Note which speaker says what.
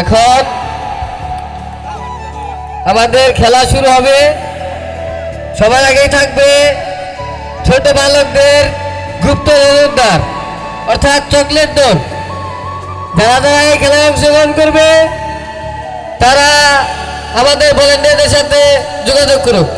Speaker 1: এখন আমাদের খেলা শুরু হবে। সবার আগেই থাকবে। ছোট বালকদের গুপ্ত উদ্ধার অর্থাৎ চকলেট দৌড় যারা যারা এই খেলায় অংশগ্রহণ করবে, তারা আমাদের ভলেন্টিয়ারদের সাথে যোগাযোগ করুক।